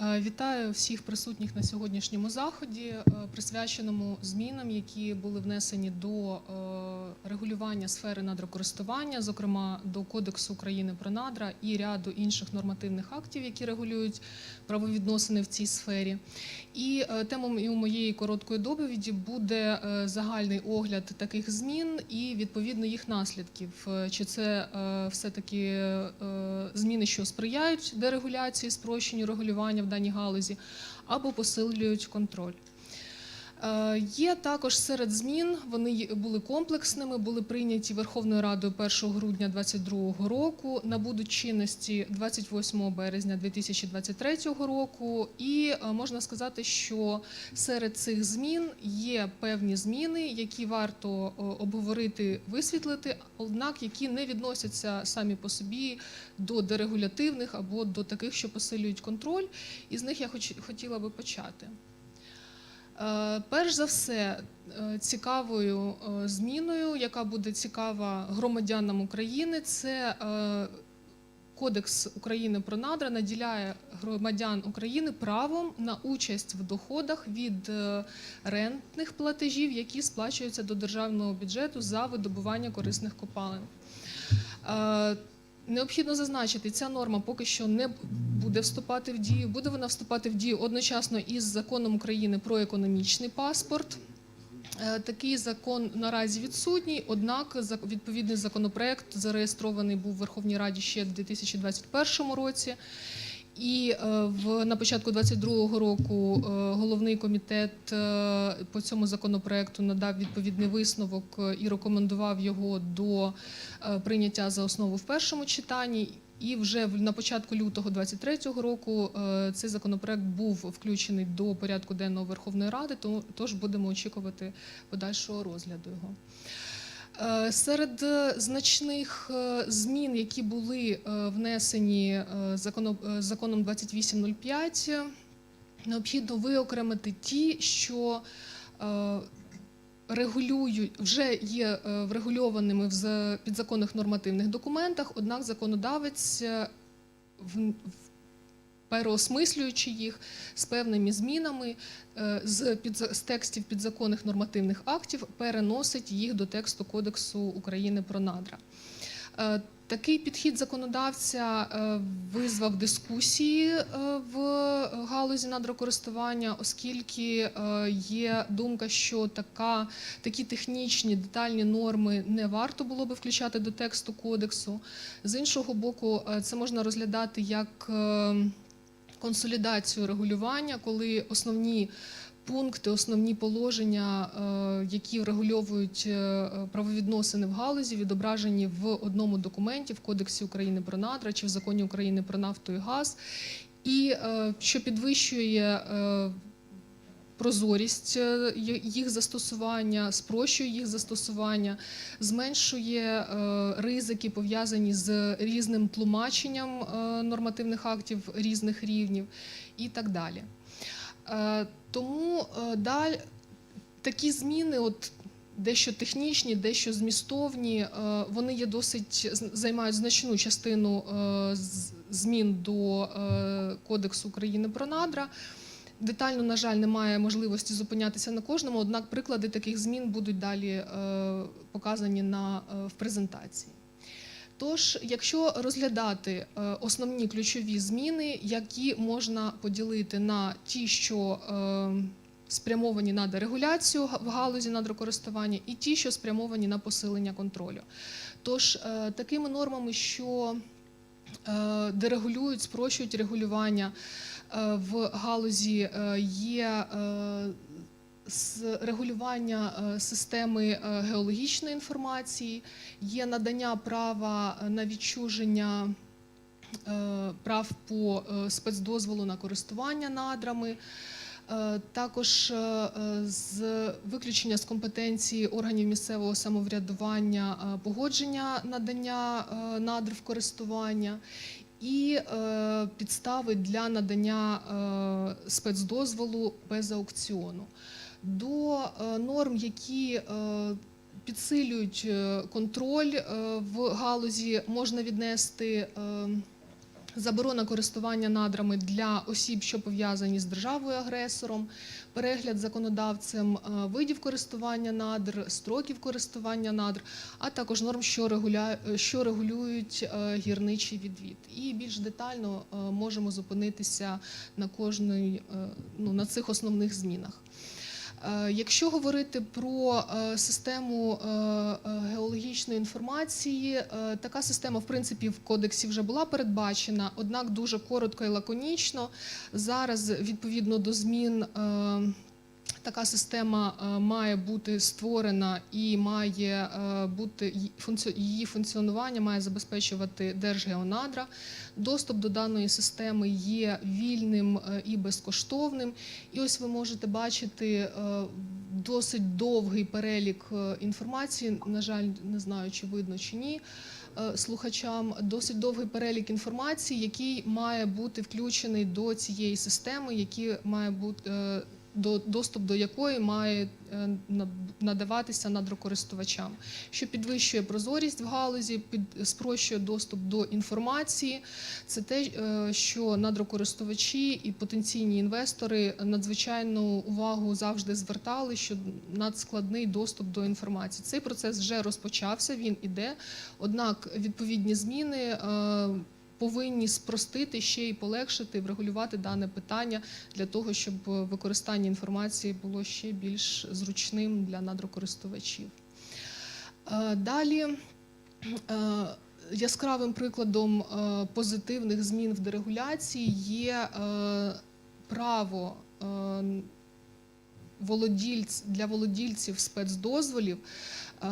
Е, Вітаю всіх присутніх на сьогоднішньому заході, е, присвяченому змінам, які були внесені до е, регулювання сфери надрокористування, зокрема до Кодексу України про надра і ряду інших нормативних актів, які регулюють правовідносини в цій сфері. І е, темою моєї короткої доповіді буде е, загальний огляд таких змін і відповідно їх наслідків. Е, Чи це е, все-таки е, зміни, що сприяють дерегуляції, спрощенню регулювання в даній галузі, або посилюють контроль. Е, Є також серед змін, вони були комплексними, були прийняті Верховною Радою 1 грудня 2022 року, набудуть чинності 28 березня 2023 року. І е, можна сказати, що серед цих змін є певні зміни, які варто е, обговорити, висвітлити, однак які не відносяться самі по собі до дерегулятивних або до таких, що посилюють контроль. І з них я хоч- хотіла би почати. Е, Перш за все, е, цікавою е, зміною, яка буде цікава громадянам України, це Кодекс України про надра наділяє громадян України правом на участь в доходах від рентних платежів, які сплачуються до державного бюджету за видобування корисних копалин. Необхідно зазначити, ця норма поки що не буде вступати в дію. Буде вона вступати в дію одночасно із законом України про економічний паспорт. Е, Такий закон наразі відсутній, однак відповідний законопроект зареєстрований був в Верховній Раді ще в 2021 році. І е, в на початку 22-го року е, головний комітет е, по цьому законопроекту надав відповідний висновок і рекомендував його до прийняття за основу в першому читанні. І вже на початку лютого 23-го року цей законопроект був включений до порядку денного Верховної Ради, то- тож будемо очікувати подальшого розгляду його. Е, Серед е, значних е, змін, які були внесені законом, е, законом 2805, е, необхідно виокремити ті, що регулюють, вже є врегульованими в за- підзаконних нормативних документах, однак законодавець в- переосмислюючи їх з певними змінами е, з, під, з текстів підзаконних нормативних актів, переносить їх до тексту Кодексу України про надра. Е, Такий підхід законодавця е, визвав дискусії в галузі надрокористування, оскільки є думка, що така, такі технічні детальні норми не варто було би включати до тексту кодексу. З іншого боку, це можна розглядати як консолідацію регулювання, коли основні пункти, основні положення, е, які врегульовують е, правовідносини в галузі, відображені в одному документі в Кодексі України про надра чи в законі України про нафту і газ, і е, що підвищує прозорість е, їх застосування, спрощує їх застосування, зменшує е, ризики, пов'язані з різним тлумаченням е, нормативних актів різних рівнів і так далі. Тому далі такі зміни, от дещо технічні, дещо змістовні, вони є досить займають значну частину змін до Кодексу України про надра. Детально, на жаль, немає можливості зупинятися на кожному, однак приклади таких змін будуть далі е, показані на, е, в презентації. Тож, якщо розглядати е, основні ключові зміни, які можна поділити на ті, що спрямовані на дерегуляцію в галузі надрокористування, і ті, що спрямовані на посилення контролю. Тож, такими нормами, що дерегулюють, спрощують регулювання в галузі, е, є е, регулювання е, системи е, геологічної інформації, є надання права е, на відчуження е, прав по е, спецдозволу на користування надрами. Е, Також е, е, з виключення з компетенції органів місцевого самоврядування е, погодження надання е, надр в користування і е, підстави для надання е, спецдозволу без аукціону. До е, норм, які е, підсилюють е, контроль е, в галузі, можна віднести е, заборона користування надрами для осіб, що пов'язані з державою-агресором, перегляд законодавцем е, видів користування надр, строків користування надр, а також норм, що, регулюють е, гірничий відвід. І більш детально е, можемо зупинитися на кожної, ну, на цих основних змінах. Е, Якщо говорити про е, систему е, геологічної інформації, така система, в принципі, в кодексі вже була передбачена, однак дуже коротко і лаконічно. Зараз, відповідно до змін, така система е, має бути створена і має е, бути її функціонування має забезпечувати Держгеонадра. Доступ до даної системи є вільним е, і безкоштовним. І ось ви можете бачити досить довгий перелік інформації. На жаль, не знаю, чи видно чи ні. Слухачам досить довгий перелік інформації, який має бути включений до цієї системи, які має бути доступ до якої має е, надаватися надрокористувачам, що підвищує прозорість в галузі, під спрощує доступ до інформації. Це те, е, що надрокористувачі і потенційні інвестори надзвичайну увагу завжди звертали, що надскладний доступ до інформації. Цей процес вже розпочався, він іде. Однак відповідні зміни. Е, Повинні спростити ще й полегшити, врегулювати дане питання для того, щоб використання інформації було ще більш зручним для надрокористувачів. Е, Далі е, яскравим прикладом е, позитивних змін в дерегуляції є е, право е, для володільців спецдозволів е,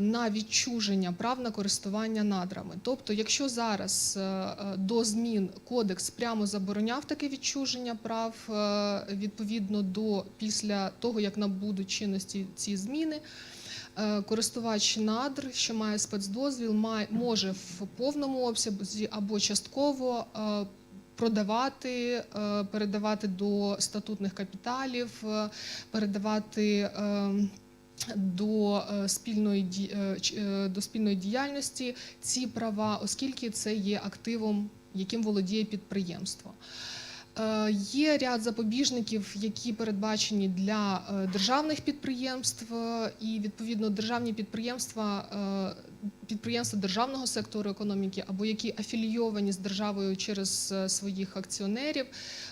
на відчуження прав на користування надрами. Тобто, якщо зараз е, е, до змін кодекс прямо забороняв таке відчуження прав е, відповідно до після того, як набудуть чинності ці зміни. е, Користувач надр, що має спецдозвіл, має може в повному обсязі або частково е, продавати, е, передавати до статутних капіталів, е, передавати е, до е, спільної е, е, до спільної діяльності ці права, оскільки це є активом, яким володіє підприємство. Є ряд запобіжників, які передбачені для державних підприємств, і відповідно державні підприємства, підприємства державного сектору економіки або які афілійовані з державою через е, своїх акціонерів,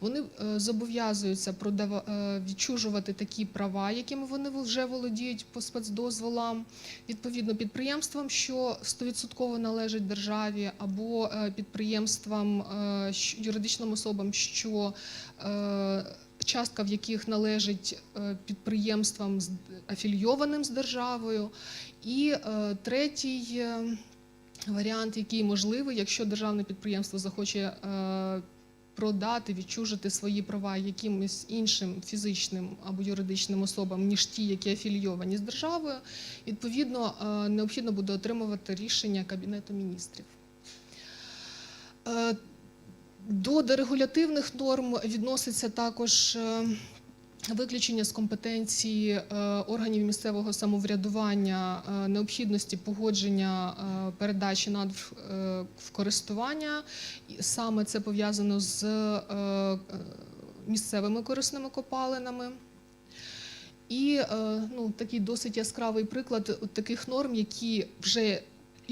вони е, зобов'язуються продава- е, відчужувати такі права, якими вони вже володіють по спецдозволам, відповідно підприємствам, що 100% належать державі, або підприємствам, юридичним особам, що частка в яких належить е, підприємствам афілійованим з державою. І е, третій е, варіант, який можливий, якщо державне підприємство захоче продати, відчужити свої права якимось іншим фізичним або юридичним особам, ніж ті, які афілійовані з державою, відповідно необхідно буде отримувати рішення Кабінету міністрів. До дерегулятивних норм відноситься також е, виключення з компетенції е, органів місцевого самоврядування е, необхідності погодження передачі надр е, в користування. Саме це пов'язано з місцевими корисними копалинами. І ну, такий досить яскравий приклад таких норм, які вже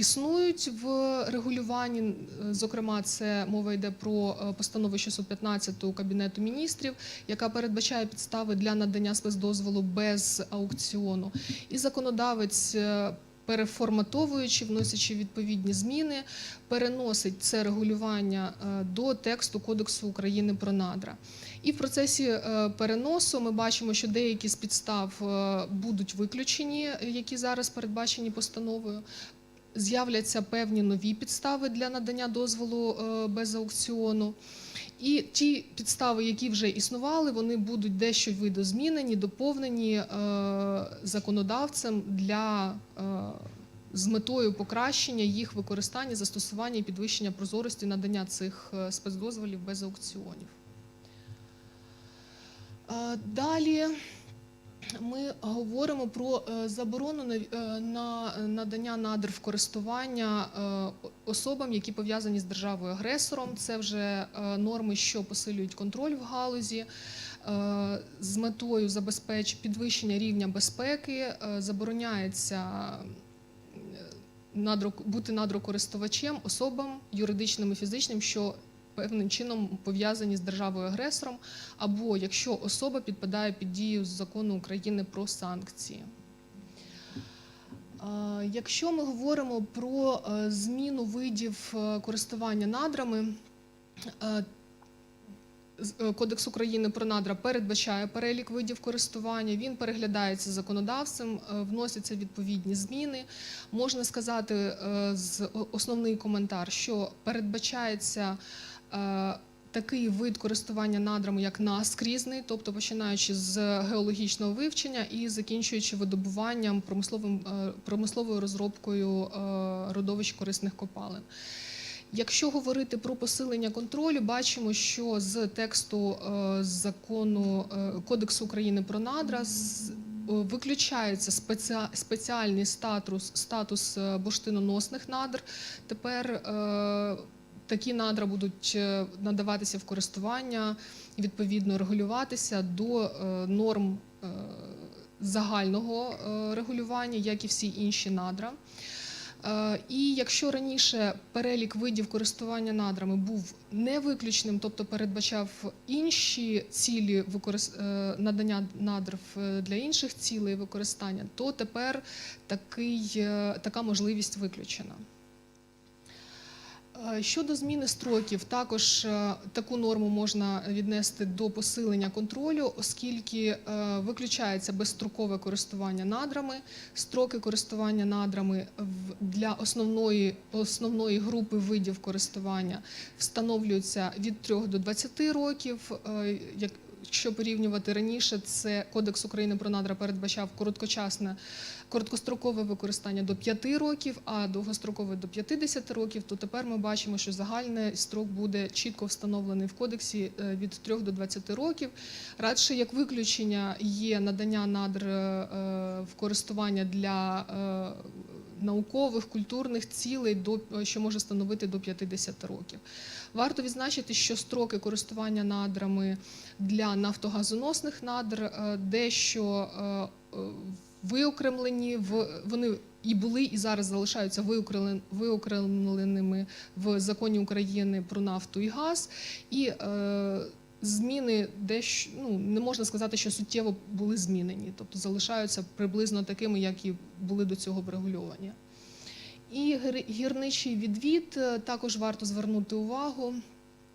існують в регулюванні. Е, Зокрема, це мова йде про е, постанову 615 Кабінету міністрів, яка передбачає підстави для надання спецдозволу без аукціону. І законодавець. е, Переформатовуючи, вносячи відповідні зміни, переносить це регулювання до тексту Кодексу України про надра. І в процесі переносу ми бачимо, що деякі з підстав будуть виключені, які зараз передбачені постановою. З'являться певні нові підстави для надання дозволу е, без аукціону. І ті підстави, які вже існували, вони будуть дещо видозмінені, доповнені е, законодавцем для е, з метою покращення їх використання, застосування і підвищення прозорості надання цих спецдозволів без аукціонів. Далі ми говоримо про е, заборону на, е, надання надр в користування е, особам, які пов'язані з державою агресором. Це вже е, норми, що посилюють контроль в галузі. Е, З метою забезпеч підвищення рівня безпеки е, забороняється е, бути надрокористувачем особам юридичним і фізичним, що певним чином пов'язані з державою агресором, або якщо особа підпадає під дію закону України про санкції. Якщо ми говоримо про е, зміну видів е, користування надрами, е, Кодекс України про надра передбачає перелік видів користування. Він переглядається законодавцем, вносяться відповідні зміни. Можна сказати, основний коментар, що передбачається такий вид користування надрами, як наскрізний, тобто починаючи з геологічного вивчення і закінчуючи видобуванням промисловим е, промисловою розробкою е, родовищ корисних копалин. Якщо говорити про посилення контролю, бачимо, що з тексту е, закону е, Кодексу України про надра е, виключається спеціальний статус, статус е, бурштиноносних надр. Тепер е, такі надра будуть е, надаватися в користування відповідно регулюватися до е, норм е, загального регулювання, як і всі інші надра. І якщо раніше перелік видів користування надрами був невиключним, тобто передбачав інші цілі надання надр для інших цілей використання, то тепер такий, така можливість виключена. Е, Щодо зміни строків, також е, таку норму можна віднести до посилення контролю, оскільки е, виключається безстрокове користування надрами. Строки користування надрами для основної, основної групи видів користування встановлюються від 3 до 20 років. Е, Якщо порівнювати раніше, це Кодекс України про надра передбачав короткочасне, короткострокове використання до 5 років, а довгострокове до 50 років, то тепер ми бачимо, що загальний строк буде чітко встановлений в кодексі е, від 3 до 20 років. Радше як виключення є надання надр е, в користування для е, наукових, культурних цілей, що може становити до 50 років. Варто відзначити, що строки користування надрами для нафтогазоносних надр е, дещо е, е, виокремлені вони і були, і зараз залишаються виокремленими в законі України про нафту і газ. І зміни дещо ну не можна сказати, що суттєво були змінені, тобто залишаються приблизно такими, як і були до цього врегульовані. І гірничий відвід е, також варто звернути увагу.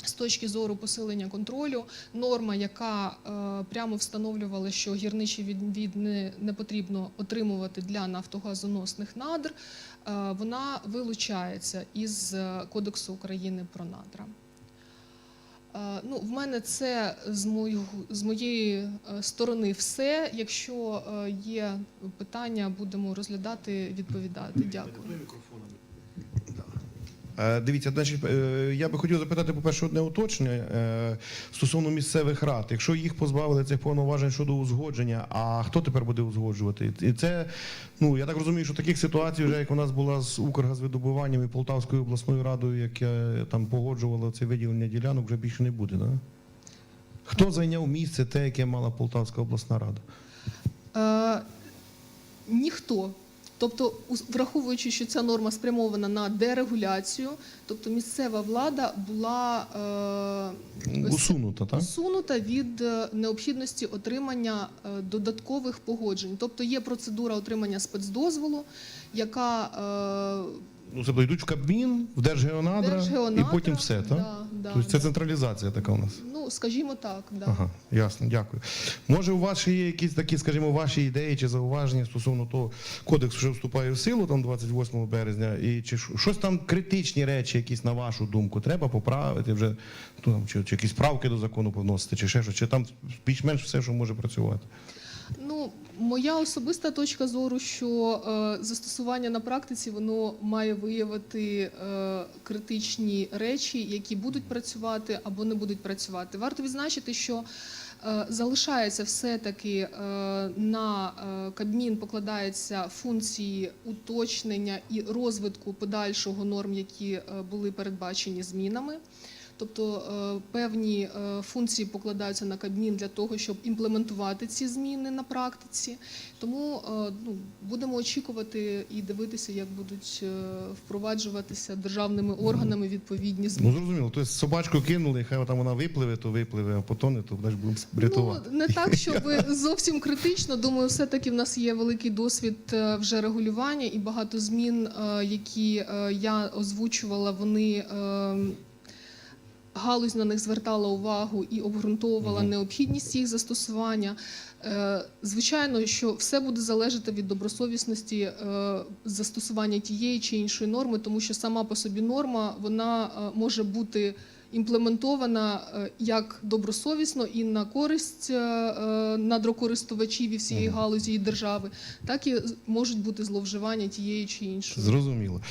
З точки зору посилення контролю, норма, яка е, прямо встановлювала, що гірничий відвід не, не потрібно отримувати для нафтогазоносних надр, е, вона вилучається із Кодексу України про надра. Е, Ну, в мене це з, мої, з моєї е, сторони все. Якщо е, є питання, будемо розглядати, відповідати. Дякую. Е, Дивіться, значить, е, я би хотів запитати, по-перше, одне уточнення е, стосовно місцевих рад. Якщо їх позбавили цих повноважень щодо узгодження, а хто тепер буде узгоджувати? І це, ну я так розумію, що таких ситуацій, вже як у нас була з Укргазвидобуванням і Полтавською обласною радою, яке там погоджувало це виділення ділянок, вже більше не буде. Да? Хто зайняв місце те, яке мала Полтавська обласна рада? Е, ніхто. Тобто, враховуючи, що ця норма спрямована на дерегуляцію, тобто місцева влада була е, Усунута, так? усунута від е, необхідності отримання е, додаткових погоджень. Тобто є процедура отримання спецдозволу, яка е, Ну, це йдуть в Кабмін, в Держгеонадра, Держгеонадра, і потім все, так? Да, да, тобто це централізація така у нас. Ну, скажімо так, да. Ага, ясно, дякую. Може, у вас ще є якісь такі, скажімо, ваші ідеї чи зауваження стосовно того, кодекс вже вступає в силу там 28 березня, і чи щось там критичні речі, якісь на вашу думку, треба поправити вже ну, там, чи, чи якісь правки до закону повносити, чи ще щось, чи там більш-менш все, що може працювати. Ну, моя особиста точка зору, що е, застосування на практиці воно має виявити е, критичні речі, які будуть працювати або не будуть працювати. Варто відзначити, що е, залишається все-таки е, на е, Кабмін покладаються функції уточнення і розвитку подальшого норм, які е, були передбачені змінами. Тобто е, певні е, функції покладаються на Кабмін для того, щоб імплементувати ці зміни на практиці. Тому е, ну, будемо очікувати і дивитися, як будуть впроваджуватися державними органами відповідні Ну зміни. зрозуміло. Тобто собачку кинули, хай там вона випливе, то випливе, а потоне, то будеш будемо рятувати. Ну, не так, щоб зовсім критично. Думаю, все-таки в нас є великий досвід вже регулювання і багато змін, які я озвучувала, вони. Галузь на них звертала увагу і обґрунтовувала необхідність їх застосування. Е, Звичайно, що все буде залежати від добросовісності е, застосування тієї чи іншої норми, тому що сама по собі норма вона е, може бути імплементована як добросовісно і на користь надрокористувачів і всієї галузі і держави, так і можуть бути зловживання тієї чи іншої. Зрозуміло.